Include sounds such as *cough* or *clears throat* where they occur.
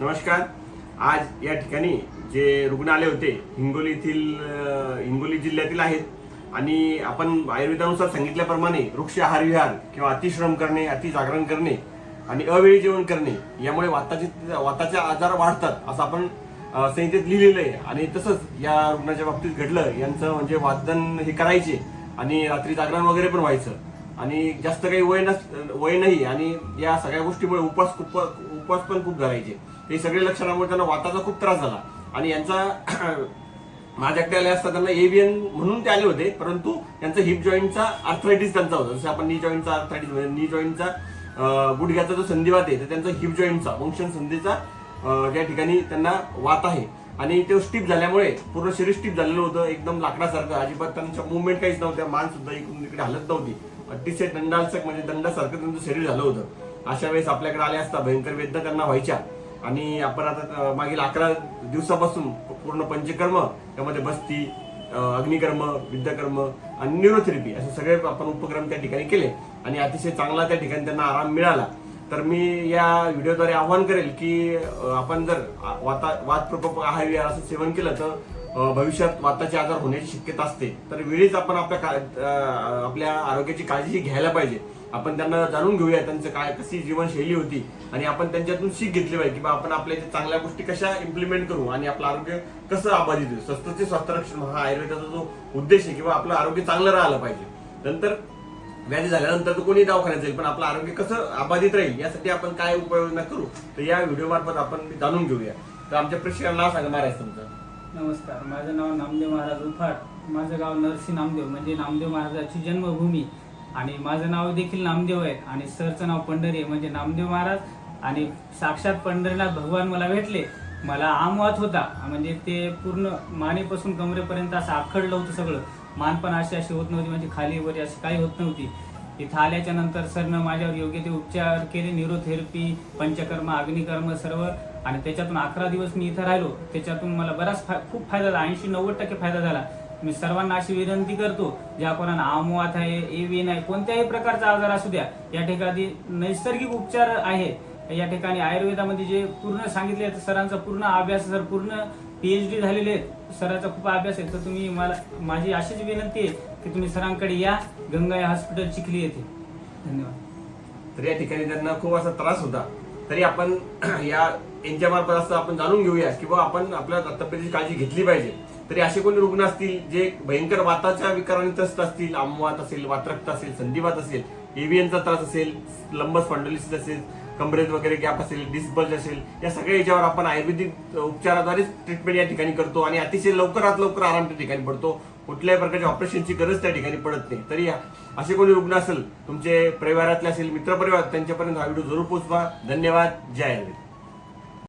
नमस्कार. आज या ठिकाणी जे रुग्ण आले होते हिंगोली येथील हिंगोली जिल्ह्यातील आहेत. आणि आपण आयुर्वेदानुसार सांगितल्याप्रमाणे वृक्ष आहार विहार किंवा अतिश्रम करणे अति जागरण करणे आणि अवेळी जेवण करणे यामुळे वाताचे वाताचे आजार वाढतात असं आपण संहितेत लिहिलेलं आहे. आणि तसंच या रुग्णाच्या बाबतीत घडलं यांचं म्हणजे वादन हे करायचे आणि रात्री जागरण वगैरे पण व्हायचं. आणि जास्त काही वय नस वय नाही आणि या सगळ्या गोष्टीमुळे उपास खूप उपवास पण खूप धरायचे हे सगळे लक्षणामुळे त्यांना वाताचा खूप त्रास झाला. आणि यांचा *clears throat* माझ्याकडे आले असता त्यांना एव्हियन म्हणून ते आले होते परंतु त्यांचा हिप जॉईंटचा आर्थरायटिस त्यांचा होता. जसं आपण नी जॉईंटचा आर्थरायटिस म्हणजे नी जॉईंटचा गुडघ्याचा जो संधिवात आहे तर त्यांचा हिप जॉईंटचा फंक्शन संधीचा त्या ठिकाणी त्यांना वात आहे. आणि ते स्टिप झाल्यामुळे पूर्ण शरीर स्टिप झालेलं होतं एकदम लाकडासारखं. अजिबात त्यांच्या मुवमेंट काहीच नव्हत्या मान सुद्धा इकडून इकडे हलत नव्हती. अतिशय दंडालसक म्हणजे दंडासारखं त्यांचं शरीर झालं होतं. अशा वेळेस आपल्याकडे आले असता भयंकर वेदना त्यांना व्हायच्या. आणि आपण आता मागील अकरा दिवसापासून पूर्ण पंचकर्म त्यामध्ये बस्ती अग्निकर्म विद्याकर्म आणि न्यूरोथेरपी असे सगळे आपण उपक्रम त्या ठिकाणी केले. आणि अतिशय चांगला त्या ठिकाणी त्यांना आराम मिळाला. तर मी या व्हिडिओद्वारे आवाहन करेल की आपण जर वाता वातप्रकोप आहार विहार असं सेवन केलं तर भविष्यात वाताचे आजार होण्याची शक्यता असते. तर वेळीच आपण आपल्या का- आपल्या आरोग्याची काळजी घ्यायला पाहिजे. आपण त्यांना जाणून घेऊया त्यांचं काय कशी जीवनशैली होती. आणि आपण त्यांच्यातून शीख घेतली पाहिजे की बा आपण आपल्या चांगल्या गोष्टी कशा इम्प्लिमेंट करू आणि आपलं आरोग्य कसं अबाधित होईल स्वस्तचे स्वास्थ्य रक्षण हा आयुर्वेदाचा जो उद्देश आहे किंवा आपलं आरोग्य चांगलं राहिलं पाहिजे. नंतर व्याधी झाल्यानंतर तर कोणी दवाखान्यात जाईल पण आपलं आरोग्य कसं अबाधित राहील यासाठी आपण काय उपाययोजना करू तर या व्हिडिओ मार्फत आपण जाणून घेऊया. तर आमच्या प्रेक्षकांना नाव सांगा महाराज तुमचं. नमस्कार माझं नाव नामदेव महाराज उफाट. माझं गाव नरसी नामदेव म्हणजे नामदेव महाराजाची जन्मभूमी. आणि माझं नाव देखील नामदेव आहे आणि सरचं नाव पंढरी आहे. म्हणजे नामदेव महाराज आणि साक्षात पंढरीनाथ भगवान मला भेटले. मला आमवात होता. म्हणजे ते पूर्ण मानेपासून कमरेपर्यंत असं आखडलं होतं सगळं. मान पण अशी अशी होत नव्हती. म्हणजे खाली वगैरे अशी काही होत नव्हती. इथं आल्याच्यानंतर सरनं माझ्यावर योग्य ते उपचार केले. न्यूरोथेरपी पंचकर्म अग्निकर्म सर्व. आणि त्याच्यातून अकरा दिवस मी इथं राहिलो. त्याच्यातून मला बराच फा खूप फायदा झाला. ऐंशी नव्वद टक्के फायदा झाला. मी सर्वांना अशी विनंती करतो ज्या कोणाला आमवात आहे एव्हियन आहे कोणत्याही प्रकारचा आजार असू द्या या ठिकाणी नैसर्गिक उपचार आहे. या ठिकाणी आयुर्वेदामध्ये जे पूर्ण सांगितले सरांचा पूर्ण अभ्यास सर पूर्ण पीएचडी झालेले आहेत सरांचा खूप अभ्यास आहे. तर तुम्ही मला माझी अशीच विनंती आहे की तुम्ही सरांकडे या गंगाई हॉस्पिटल चिखली येथे. धन्यवाद. तर या ठिकाणी त्यांना खूप असा त्रास होता. तरी आपण *clears throat* या यांच्या मार्फत असं आपण जाणून घेऊया की आपण आपल्या तब्येतीची काळजी घेतली पाहिजे. तरी असे कोणी रुग्ण असतील जे भयंकर वाताच्या विकाराने त्रस्त असतील आमवात असेल वातरक्त असेल संधिवात असेल एव्हीएनचा त्रास असेल लंबस फंडोलिसिस असेल कमरेत वगैरे गॅप असेल डिस्बल्ज असेल या सगळ्या याच्यावर आपण आयुर्वेदिक उपचाराद्वारेच ट्रीटमेंट या ठिकाणी करतो आणि अतिशय लवकरात लवकर आराम त्या ठिकाणी पडतो. कुठल्याही प्रकारच्या ऑपरेशनची गरज त्या ठिकाणी पडत नाही. तरी असे कोणी रुग्ण असेल तुमचे परिवारातले असेल मित्रपरिवार त्यांच्यापर्यंत हा व्हिडिओ जरूर पोहोचवा. धन्यवाद. जय आयुर्वेद.